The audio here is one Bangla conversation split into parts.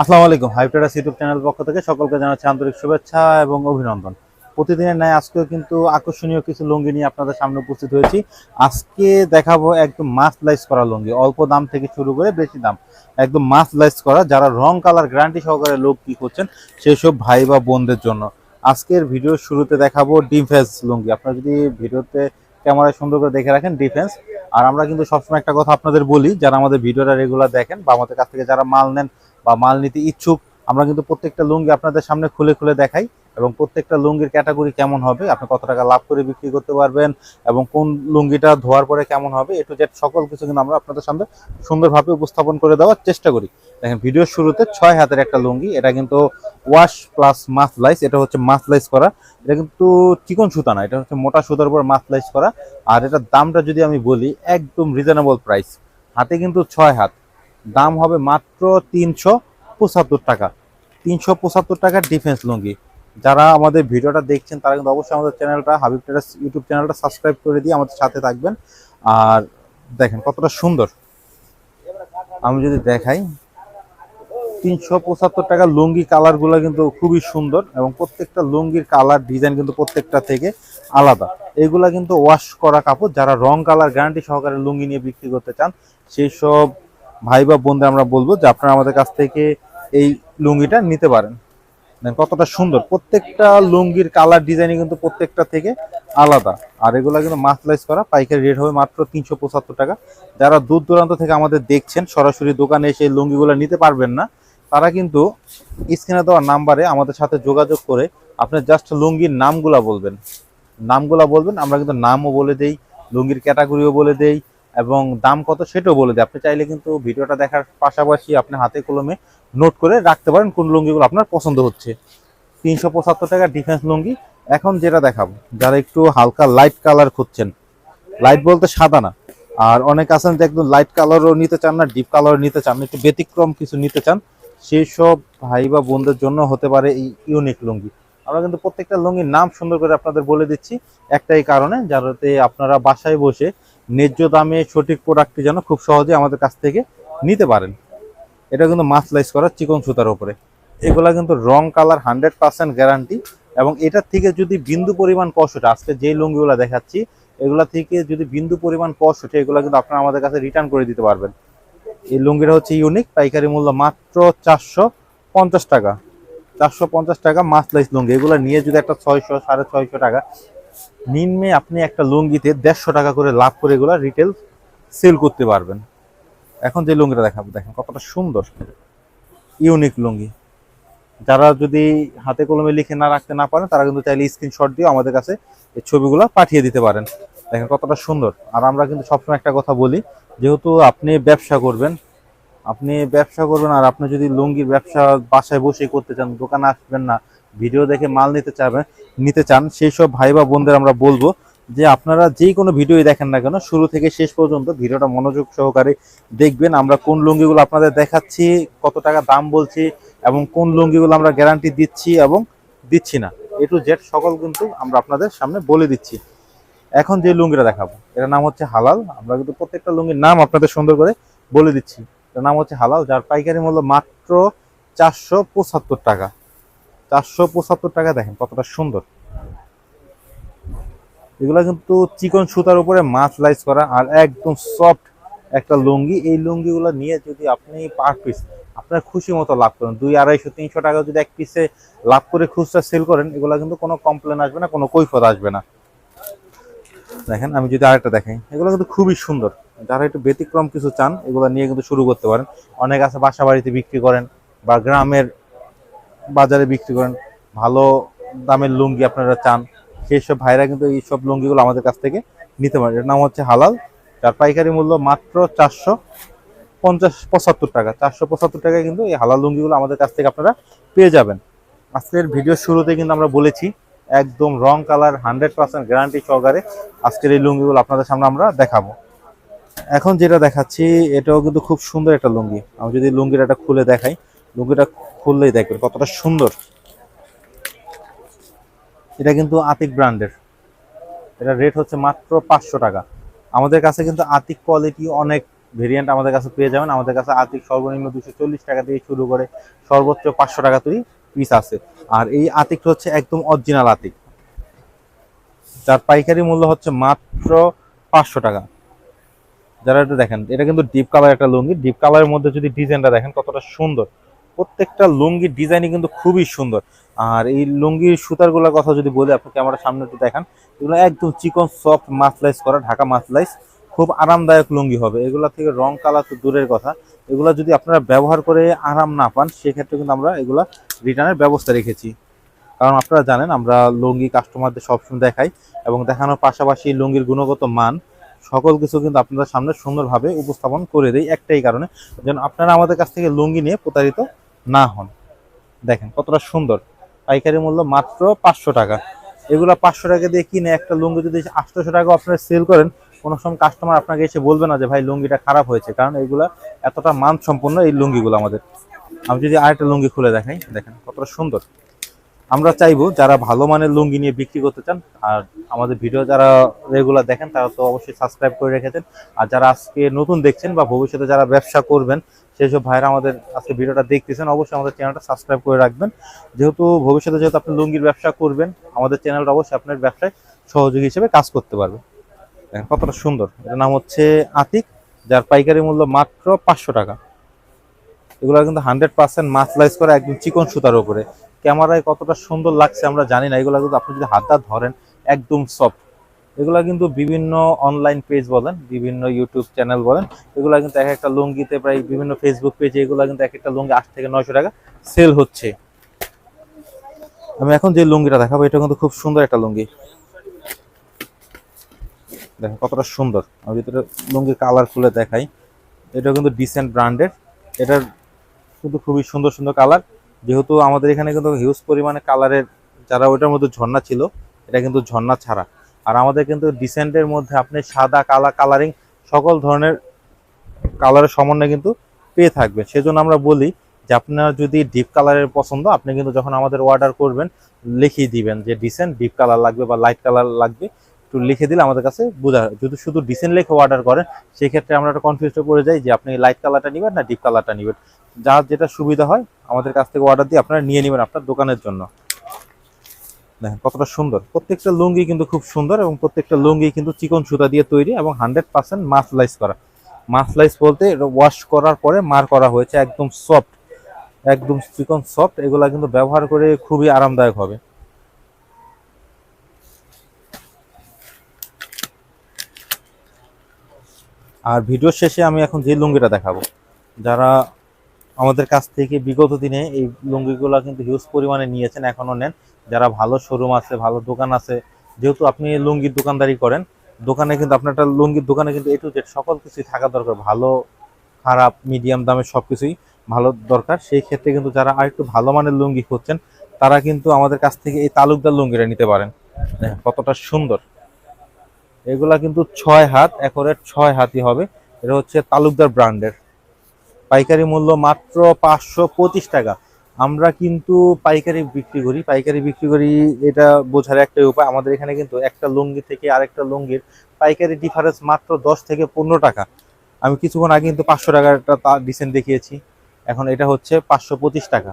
আসসালামু আলাইকুম হাইপটারাস ইউটিউব চ্যানেল পক্ষ থেকে সকলকে জানাচ্ছি আন্তরিক শুভেচ্ছা এবং অভিনন্দন। প্রতিদিনের ন্যায় আজকেও কিন্তু আকর্ষণীয় কিছু লুঙ্গি নিয়ে আপনাদের সামনে উপস্থিত হয়েছি। আজকে দেখাবো একদম মাছ লাইস করা লুঙ্গি, অল্প দাম থেকে শুরু করে বেশি দাম। একদম মাছ লাইস করা, যারা রং কালার গ্যারান্টি সহকারে লোক কি করছেন, সেসব ভাই বা বোনদের জন্য। আজকের ভিডিওর শুরুতে দেখাবো ডিফেন্স লুঙ্গি। আপনারা যদি ভিডিওতে ক্যামেরায় সুন্দর করে দেখে রাখেন ডিফেন্স আর আমরা কিন্তু সবসময় একটা কথা আপনাদের বলি, যারা আমাদের ভিডিওটা রেগুলার দেখেন বা আমাদের কাছ থেকে যারা মাল নেন বা মাল নিতে ইচ্ছুক, আমরা কিন্তু প্রত্যেকটা লুঙ্গি আপনাদের সামনে খুলে খুলে দেখাই এবং প্রত্যেকটা লুঙ্গির ক্যাটাগরি কেমন হবে, আপনি কত টাকা লাভ করে বিক্রি করতে পারবেন এবং কোন লুঙ্গিটা ধোয়ার পরে কেমন হবে এটু জেড সকল কিছু কিন্তু আমরা আপনাদের সামনে সুন্দরভাবে উপস্থাপন করে দেওয়ার চেষ্টা করি। দেখেন ভিডিওর শুরুতে ছয় হাতের একটা লুঙ্গি, এটা কিন্তু ওয়াশ প্লাস মাছ লাইস এটা হচ্ছে মাছ লাইস করা, এটা কিন্তু চিকন সুতা না, এটা হচ্ছে মোটা সুতার উপর মাছ লাইস করা, আর এটার দামটা যদি আমি বলি, একদম রিজনেবল প্রাইস হাতে কিন্তু ছয় হাত। দাম হবে মাত্র তিনশো পঁচাত্তর টাকা। তিনশো পঁচাত্তর টাকার ডিফেন্স লুঙ্গি। যারা আমাদের ভিডিওটা দেখছেন, তারা কিন্তু অবশ্যই আমাদের চ্যানেলটা, হাবিব টেরাস ইউটিউব চ্যানেলটা সাবস্ক্রাইব করে দিয়ে আমাদের সাথে থাকবেন। আর দেখেন কতটা সুন্দর। আমি যদি দেখাই, তিনশো পঁচাত্তর টাকা লুঙ্গি কালারগুলো কিন্তু খুবই সুন্দর এবং প্রত্যেকটা লুঙ্গির কালার ডিজাইন কিন্তু প্রত্যেকটা থেকে আলাদা। এগুলা কিন্তু ওয়াশ করা কাপড়, যারা রং কালার গ্যারান্টি সহকারে লুঙ্গি নিয়ে বিক্রি করতে চান, সেই সব ভাই বা বোনদের আমরা বলব যে আপনারা আমাদের কাছ থেকে এই লুঙ্গিটা নিতে পারেন। কতটা সুন্দর। প্রত্যেকটা লুঙ্গির কালার ডিজাইনই কিন্তু প্রত্যেকটা থেকে আলাদা। আর এগুলা কিন্তু মাসলাইজ করা। পাইকারি রেট হবে মাত্র তিনশো পঁচাত্তর টাকা। যারা দূর দূরান্ত থেকে আমাদের দেখছেন, সরাসরি দোকানে এসে লুঙ্গিগুলো নিতে পারবেন না, তারা কিন্তু স্ক্রিনে দেওয়া নাম্বারে আমাদের সাথে যোগাযোগ করে আপনি জাস্ট লুঙ্গির নামগুলা বলবেন। নামগুলা বলবেন, আমরা কিন্তু নামও বলে দেই, লুঙ্গির ক্যাটাগরিও বলে দেই এবং দাম কত সেটাও বলে দিই। আপনি চাইলে কিন্তু ভিডিওটা দেখার পাশাপাশি আপনি হাতে কলমে নোট করে রাখতে পারেন কোন লুঙ্গিগুলো আপনার পছন্দ হচ্ছে। তিনশো পঁচাত্তর টাকা ডিফেন্স লুঙ্গি। এখন যেটা দেখাবো, যারা একটু হালকা লাইট কালার খুঁজছেন লাইট বলতে সাদা না। আর অনেক আছেন যে একদম লাইট কালারও নিতে চান না ডিপ কালারও নিতে চান একটু ব্যতিক্রম কিছু নিতে চান সেই সব ভাই বা বোনদের জন্য হতে পারে এই ইউনিক লুঙ্গি। আমরা কিন্তু প্রত্যেকটা লুঙ্গির নাম সুন্দর করে আপনাদের বলে দিচ্ছি, একটাই কারণে, যাতে আপনারা বাসায় বসে ন্যায্য দামে সঠিক প্রোডাক্টটি যেন খুব সহজে আমাদের কাছ থেকে নিতে পারেন। এটা কিন্তু মাসলাইজ করা চিকন সুতার উপরে। এগুলা কিন্তু রং কালার হান্ড্রেড পার্সেন্ট গ্যারান্টি এবং এটার থেকে যদি বিন্দু পরিমাণ কষ ওঠে আজকে যেই লুঙ্গিগুলো দেখাচ্ছি, এগুলা থেকে যদি বিন্দু পরিমাণ কষ ওঠে এগুলো কিন্তু আপনারা আমাদের কাছে রিটার্ন করে দিতে পারবেন। এই লুঙ্গিটা হচ্ছে ইউনিক পাইকারি মূল্য মাত্র চারশো পঞ্চাশ টাকা। চারশো পঞ্চাশ টাকা মাসলাইজ লুঙ্গি। এগুলো নিয়ে যদি একটা ছয়শো, সাড়ে ছয়শো টাকা নিম্নে আপনি একটা লুঙ্গিতে দেড়শো টাকা করে লাভ করে এগুলো রিটেল সেল করতে পারবেন। এখন যে লুঙ্গিটা দেখাবো, দেখেন কতটা সুন্দর। ইউনিক লুঙ্গি। যারা যদি হাতে কলমে লিখে না রাখতে না পারেন, তারা কিন্তু চাইলে স্ক্রিনশট দিয়ে আমাদের কাছে এই ছবিগুলো পাঠিয়ে দিতে পারেন। দেখেন কতটা সুন্দর। আর আমরা কিন্তু সবসময় একটা কথা বলি, যেহেতু আপনি ব্যবসা করবেন, আপনি ব্যবসা করবেন আর আপনি যদি লুঙ্গির ব্যবসা বাসায় বসে করতে চান, দোকানে আসবেন না ভিডিও দেখে মাল নিতে চাবেন নিতে চান, সেই সব ভাই বা বোনদের আমরা বলব যে আপনারা যেই কোনো ভিডিওই দেখেন না কেন, শুরু থেকে শেষ পর্যন্ত ভিডিওটা মনোযোগ সহকারে দেখবেন আমরা কোন লুঙ্গিগুলো আপনাদের দেখাচ্ছি, কত টাকা দাম বলছি এবং কোন লুঙ্গিগুলো আমরা গ্যারান্টি দিচ্ছি এবং দিচ্ছি না। এ টু জেড সকল কিন্তু আমরা আপনাদের সামনে বলে দিচ্ছি। এখন যে লুঙ্গিটা দেখাবো, এটার নাম হচ্ছে হালাল। আমরা কিন্তু প্রত্যেকটা লুঙ্গির নাম আপনাদের সুন্দর করে বলে দিচ্ছি। এটার নাম হচ্ছে হালাল, যার পাইকারি মূল্য মাত্র চারশো পঁচাত্তর টাকা। চারশো পঁচাত্তর টাকা দেখেন, কতটা সুন্দর। এগুলো কিন্তু চিকন সুতার উপরে মাছ লাইস করা আর একদম সফট একটা লুঙ্গি। এই লুঙ্গিগুলো নিয়ে যদি আপনি পার পিস আপনার খুশি মতো লাভ করেন, দুই আড়াইশো, তিনশো টাকা যদি এক পিসে লাভ করে খুচরা সেল করেন, এগুলো কিন্তু কোনো কমপ্লেন আসবে না, কোনো কৈফত আসবে না। দেখেন, আমি যদি আরেকটা দেখাই, এগুলো কিন্তু খুবই সুন্দর। যারা একটু ব্যতিক্রম কিছু চান, এগুলো নিয়ে কিন্তু শুরু করতে পারেন। অনেক আছে বাসা বাড়িতে বিক্রি করেন বা গ্রামের বাজারে বিক্রি করেন, ভালো দামের লুঙ্গি আপনারা চান, সেই সব ভাইরা কিন্তু এই সব লুঙ্গিগুলো আমাদের কাছ থেকে নিতে পারেন এর নাম হচ্ছে হালাল, যার পাইকারি মূল্য মাত্র চারশো পঞ্চাশ পঁচাত্তর টাকা। চারশো পঁচাত্তর টাকায় কিন্তু এই হালাল লুঙ্গিগুলো আমাদের কাছ থেকে আপনারা পেয়ে যাবেন। আজকের ভিডিও শুরুতে কিন্তু আমরা বলেছি, একদম রং কালার হান্ড্রেড পার্সেন্ট গ্যারান্টি সহকারে আজকের এই লুঙ্গিগুলো আপনাদের সামনে আমরা দেখাবো। এখন যেটা দেখাচ্ছি, এটাও কিন্তু খুব সুন্দর একটা লুঙ্গি। আমি যদি লুঙ্গিটা খুলে দেখাই লুঙ্গিটা খুললেই দেখবেন কতটা সুন্দর। এটা কিন্তু আতিক ব্র্যান্ডের। এটা রেট হচ্ছে মাত্র পাঁচশো টাকা। আমাদের কাছে কিন্তু আতিক কোয়ালিটি অনেক ভেরিয়েন্ট আমাদের কাছে পেয়ে যাবেন। আমাদের কাছে আতিক সর্বনিম্ন দুশো চল্লিশ টাকা থেকে শুরু করে সর্বোচ্চ পাঁচশো টাকা তৈরি পিস আছে। আর এই আতিকটা হচ্ছে একদম অরিজিনাল আতিক। যার পাইকারি মূল্য হচ্ছে মাত্র পাঁচশো টাকা। যারা একটু দেখেন, এটা কিন্তু ডিপ কালার একটা লুঙ্গি। ডিপ কালারের মধ্যে যদি ডিজাইনটা দেখেন কতটা সুন্দর। প্রত্যেকটা লুঙ্গির ডিজাইনই কিন্তু খুবই সুন্দর। আর এই লুঙ্গির সুতারগুলোর কথা যদি বলি, আপনি ক্যামেরার সামনে একটু দেখান, এগুলো একদম চিকন সফট মাসলাইজ করা, ঢাকা মাসলাইজ খুব আরামদায়ক লুঙ্গি হবে। এগুলা থেকে রং কালার তো দূরের কথা। এগুলা যদি আপনারা ব্যবহার করে আরাম না পান, সেক্ষেত্রে কিন্তু আমরা এগুলা রিটার্নের ব্যবস্থা রেখেছি। কারণ আপনারা জানেন, আমরা লুঙ্গি কাস্টমারদের সবসময় দেখাই এবং দেখানোর পাশাপাশি লুঙ্গির গুণগত মান, সকল কিছু কিন্তু আপনাদের সামনে সুন্দরভাবে উপস্থাপন করে দেই একটাই কারণে। যেন আপনারা আমাদের কাছ থেকে লুঙ্গি নিয়ে প্রতারিত না হন। দেখেন কতটা সুন্দর। পাইকারি মূল্য মাত্র পাঁচশো টাকা। এগুলো পাঁচশো টাকা দিয়ে কিনে একটা লুঙ্গি যদি আটশোশো টাকা আপনারা সেল করেন, কোনো সময় কাস্টমার আপনাকে এসে বলবে না যে, ভাই, লুঙ্গিটা খারাপ হয়েছে। কারণ এগুলা এতটা মান সম্পন্ন এই লুঙ্গিগুলো আমাদের। আমি যদি আরেকটা লুঙ্গি খুলে দেখাই, দেখেন কতটা সুন্দর। আমরা চাইব যারা ভালো মানের লুঙ্গি নিয়ে বিক্রি করতে চান, আর আমাদের ভিডিও যারা রেগুলার দেখেন, তারা তো অবশ্যই সাবস্ক্রাইব করে রেখেছেন। আর যারা আজকে নতুন দেখছেন বা ভবিষ্যতে যারা ব্যবসা করবেন সেই সব ভাইরা আমাদের আজকে ভিডিওটা দেখতেছেন, অবশ্যই আমাদের চ্যানেলটা সাবস্ক্রাইব করে রাখবেন। যেহেতু ভবিষ্যতে যেহেতু আপনি লুঙ্গির ব্যবসা করবেন, আমাদের চ্যানেলটা অবশ্যই আপনার ব্যবসায় সহযোগী হিসেবে কাজ করতে পারবে। দেখেন কতটা সুন্দর। এটার নাম হচ্ছে আতিক, যার পাইকারি মূল্য মাত্র পাঁচশো টাকা। এগুলো কিন্তু হান্ড্রেড পার্সেন্ট মাসলাইজ করা একদম চিকন সুতার উপরে। ক্যামেরায় কতটা সুন্দর লাগছে আমরা জানি না, এগুলো কিন্তু আপনি যদি হাত হাত ধরেন, একদম সফট এগুলো কিন্তু বিভিন্ন অনলাইন পেজ বলেন, বিভিন্ন ইউটিউব চ্যানেল বলেন, এগুলো কিন্তু এক একটা লুঙ্গিতে প্রায় বিভিন্ন ফেসবুক পেজে এগুলো কিন্তু এক একটা লুঙ্গি আট থেকে নয়শো টাকা সেল হচ্ছে। আমি এখন যে লুঙ্গিটা দেখাবো, এটা কিন্তু খুব সুন্দর একটা লুঙ্গি। দেখেন কতটা সুন্দর। আমি ভিতরে লুঙ্গির কালার খুলে দেখাই। এটা কিন্তু ডিসেন্ট ব্র্যান্ডের এটার কিন্তু খুবই সুন্দর সুন্দর কালার যেহেতু আমাদের এখানে কিন্তু হিউজ পরিমাণে কালারের যারা ওইটার মধ্যে ঝর্ণা ছিল, এটা কিন্তু ঝর্ণা ছাড়া। আর আমাদের কিন্তু ডিসেন্টের মধ্যে আপনি সাদা, কালা কালারিং সকল ধরনের কালারের সমন্বয় কিন্তু পেয়ে থাকবে সেজন্য আমরা বলি যে আপনার যদি ডিপ কালারের পছন্দ, আপনি কিন্তু যখন আমাদের অর্ডার করবেন, লিখিয়ে দিবেন যে ডিসেন্ট ডিপ কালার লাগবে বা লাইট কালার লাগবে। একটু লিখে দিলে আমাদের কাছে বোঝা যদি শুধু ডিসেন্ট লিখে অর্ডার করেন সেই ক্ষেত্রে আমরা একটা কনফিউজ পড়ে যাই যে আপনি লাইট কালারটা নেবেন না ডিপ কালারটা নেবেন। যার যেটা সুবিধা হয়, আমাদের কাছ থেকে অর্ডার দিয়ে আপনারা নিয়ে নেবেন আপনার দোকানের জন্য। দেখেন কতটা সুন্দর। প্রত্যেকটা লুঙ্গি কিন্তু খুব সুন্দর এবং প্রত্যেকটা লুঙ্গি কিন্তু চিকন সুতা দিয়ে তৈরি এবং হান্ড্রেড পার্সেন্ট মাসলাইজ করা। মাসলাইজ বলতে ওয়াশ করার পরে মার করা হয়েছে, একদম সফট একদম চিকন সফট এগুলা কিন্তু ব্যবহার করে খুবই আরামদায়ক হবে। আর ভিডিও শেষে আমি এখন যে লুঙ্গিটা দেখাবো, যারা আমাদের কাছ থেকে বিগত দিনে এই লুঙ্গিগুলো কিন্তু হিউজ পরিমাণে নিয়েছেন, এখনও নেন। যারা ভালো শোরুম আছে, ভালো দোকান আছে, যেহেতু আপনি লুঙ্গির দোকানদারি করেন, দোকানে কিন্তু আপনার একটা লুঙ্গির দোকানে কিন্তু এ টু জেড সকল কিছুই থাকা দরকার, ভালো, খারাপ মিডিয়াম দামের সব কিছুই ভালো দরকার। সেই ক্ষেত্রে কিন্তু যারা আরেকটু ভালো মানের লুঙ্গি খুঁজছেন, তারা কিন্তু আমাদের কাছ থেকে এই তালুকদার লুঙ্গিটা নিতে পারেন। কতটা সুন্দর। এগুলা কিন্তু ছয় হাত, একরের ছয় হাতই হবে। এটা হচ্ছে তালুকদার ব্র্যান্ডের। পাইকারি মূল্য মাত্র পাঁচশো পঁচিশ টাকা। আমরা কিন্তু পাইকারি বিক্রি করি। পাইকারি বিক্রি করি, এটা বোঝার একটাই উপায়, আমাদের এখানে কিন্তু একটা লুঙ্গি থেকে আরেকটা লুঙ্গির পাইকারি ডিফারেন্স মাত্র দশ থেকে পনেরো টাকা। আমি কিছুক্ষণ আগে কিন্তু পাঁচশো টাকার একটা ডিসেন্ট দেখিয়েছি। এখন এটা হচ্ছে পাঁচশো পঁচিশ টাকা।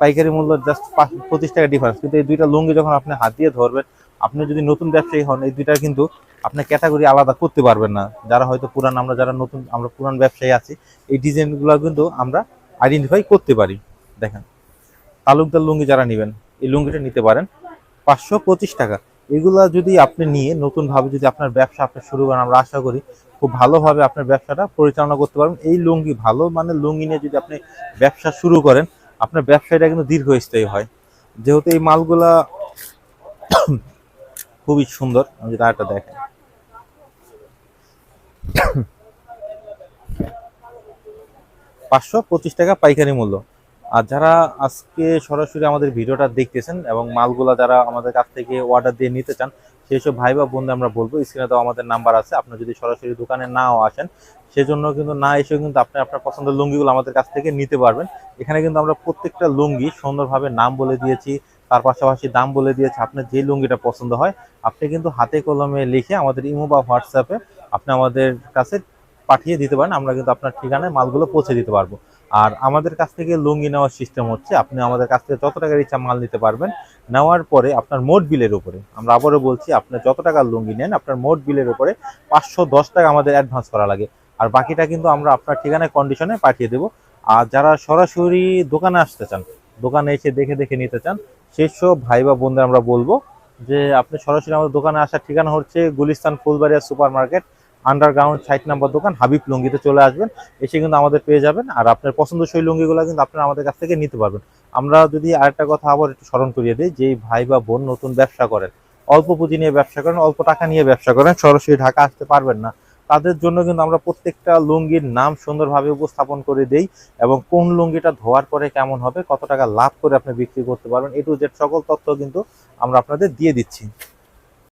পাইকারি মূল্য জাস্ট পঁচিশ টাকা ডিফারেন্স কিন্তু এই দুইটা লুঙ্গি যখন আপনি হাত দিয়ে ধরবেন আপনি যদি নতুন ব্যবসায়ী হন, এই দুইটা কিন্তু আপনি ক্যাটাগরি আলাদা করতে পারবেন না। যারা হয়তো পুরান, আমরা যারা নতুন, আমরা পুরান ব্যবসায়ী আছি, এই ডিজাইনগুলো কিন্তু আমরা আইডেন্টিফাই করতে পারি। দেখেন, তালুকদার লুঙ্গি যারা নেবেন, এই লুঙ্গিটা নিতে পারেন পাঁচশো পঁচিশ টাকা। এগুলা যদি আপনি নিয়ে নতুনভাবে যদি আপনার ব্যবসা আপনি শুরু করেন, আমরা আশা করি খুব ভালোভাবে আপনার ব্যবসাটা পরিচালনা করতে পারবেন। এই লুঙ্গি ভালো মানে লুঙ্গি নিয়ে যদি আপনি ব্যবসা শুরু করেন, আপনার ব্যবসাটা কিন্তু দীর্ঘস্থায়ী হয়। যেহেতু এই মালগুলা খুবই সুন্দর। আমি যদি আরেকটা দেখেন পাঁচশো পঁচিশ টাকা পাইকারি মূল্য। আর যারা আজকে সরাসরি আমাদের ভিডিওটা দেখতেছেন এবং মালগুলা যারা আমাদের কাছ থেকে অর্ডার দিয়ে নিতে চান, সেই সব ভাই বা বন্ধু আমরা বলব স্ক্রিনে তো আমাদের নাম্বার আছে। আপনি যদি সরাসরি দোকানে নাও আসেন, সেজন্য কিন্তু না এসেও কিন্তু আপনি আপনার পছন্দের লুঙ্গিগুলো আমাদের কাছ থেকে নিতে পারবেন। এখানে কিন্তু আমরা প্রত্যেকটা লুঙ্গি সুন্দরভাবে নাম বলে দিয়েছি তার পাশাপাশি দাম বলে দিয়েছে আপনার যে লুঙ্গিটা পছন্দ হয়, আপনি কিন্তু হাতে কলমে লিখে আমাদের ইমো বা হোয়াটসঅ্যাপে আপনি আমাদের কাছে পাঠিয়ে দিতে পারেন, আমরা কিন্তু আপনার ঠিকানায় মালগুলো পৌঁছে দিতে পারব। আর আমাদের কাছ থেকে লুঙ্গি নেওয়ার সিস্টেম হচ্ছে, আপনি আমাদের কাছ থেকে যত টাকার ইচ্ছা মাল নিতে পারবেন, নেওয়ার পরে আপনার মোট বিলের উপরে, আমরা আবারও বলছি, আপনি যত টাকার লুঙ্গি নেন, আপনার মোট বিলের উপরে পাঁচশো দশ টাকা আমাদের অ্যাডভান্স করা লাগে। আর বাকিটা কিন্তু আমরা আপনার ঠিকানায় কন্ডিশনে পাঠিয়ে দেবো। আর যারা সরাসরি দোকানে আসতে চান, দোকানে এসে দেখে দেখে নিতে চান সেসব ভাই বা বোনদের আমরা বলব যে আপনি সরাসরি আমাদের দোকানে আসার ঠিকানা হচ্ছে Gulistan Fulbaria super market underground ষাট নাম্বার দোকান, হাবিব লুঙ্গিতে চলে আসবেন। এসে কিন্তু আমাদের পেয়ে যাবেন। আর আপনার পছন্দসই লুঙ্গিগুলো কিন্তু আপনারা আমাদের কাছ থেকে নিতে পারবেন। আমরা যদি আরেকটা কথা আবার একটু স্মরণ করিয়ে দিই যে ভাই বা বোন নতুন ব্যবসা করেন, অল্প পুঁজি নিয়ে ব্যবসা করেন, অল্প টাকা নিয়ে ব্যবসা করেন, সরাসরি ঢাকা আসতে পারবেন না। তাদের জন্য কিন্তু আমরা প্রত্যেকটা লুঙ্গির নাম সুন্দরভাবে উপস্থাপন করে দেই এবং কোন লুঙ্গিটা ধোয়ার পরে কেমন হবে, কত টাকা লাভ করে আপনি বিক্রি করতে পারবেন, এ টু জেড সকল তথ্য কিন্তু আমরা আপনাদের দিয়ে দিচ্ছি।